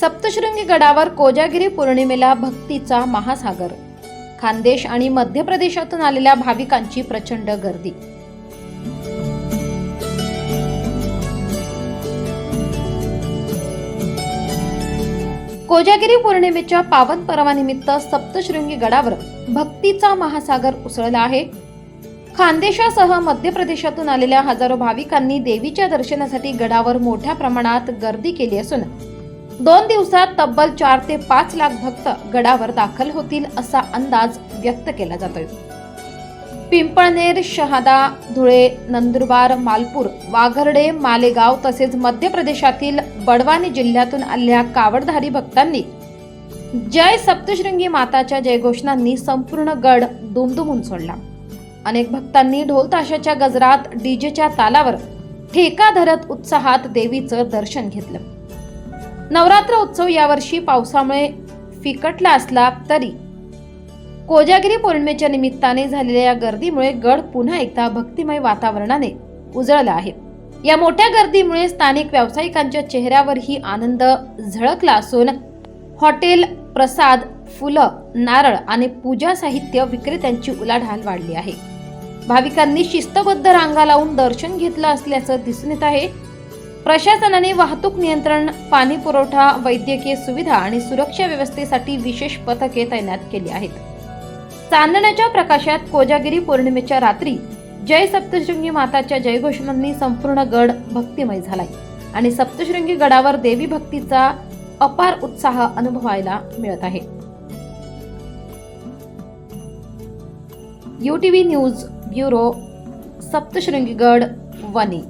सप्तशृंगी गडावर कोजागिरी पौर्णिमेला भक्तीचा महासागर. खानदेश आणि मध्य प्रदेशातून आलेल्या भाविकांची प्रचंड गर्दी. कोजागिरी पौर्णिमेच्या पावन पर्वानिमित्त सप्तशृंगी गडावर भक्तीचा महासागर उसळला आहे. खानदेशासह मध्य प्रदेशातून आलेल्या हजारो भाविकांनी देवीच्या दर्शनासाठी गडावर मोठ्या प्रमाणात गर्दी केली असून दोन दिवसात तब्बल चार ते पाच लाख भक्त गडावर दाखल होतील असा अंदाज व्यक्त केला जातोय. पिंपळनेर शहादा धुळे नंदुरबार मालपूर वाघर्डे मालेगाव तसेच मध्य प्रदेशातील बडवानी जिल्ह्यातून आलेल्या कावडधारी भक्तांनी जय सप्तशृंगी माताच्या जयघोषणांनी संपूर्ण गड दुमदुमून सोडला. अनेक भक्तांनी ढोलताशाच्या गजरात डीजेच्या तालावर ठेका धरत उत्साहात देवीचं दर्शन घेतलं. नवरात्र उत्सव यावर्षी पावसामुळे फिकटला असला तरी. कोजागिरी पौर्णिमेच्या निमित्ताने झालेल्या या गर्दीमुळे गड पुन्हा एकदा भक्तिमय वातावरणाने उजळला आहे. या मोठ्या गर्दीमुळे स्थानिक व्यावसायिकांच्या चेहऱ्यावरही आनंद झळकला असून हॉटेल प्रसाद फुलं नारळ आणि पूजा साहित्य विक्रेत्यांची उलाढाल वाढली आहे. भाविकांनी शिस्तबद्ध रांगा लावून दर्शन घेतलं असल्याचं दिसून येत आहे. प्रशासनाने वाहतूक नियंत्रण पाणी पुरवठा वैद्यकीय सुविधा आणि सुरक्षा व्यवस्थेसाठी विशेष पथके तैनात केली आहेत. चांदण्याच्या प्रकाशात कोजागिरी पौर्णिमेच्या रात्री जय सप्तशृंगी माताच्या जयघोषणांनी संपूर्ण गड भक्तिमय झालाय आणि सप्तशृंगी गडावर देवी भक्तीचा अपार उत्साह अनुभवायला मिळत आहे. U T V news bureau Saptashrungi Gad Vani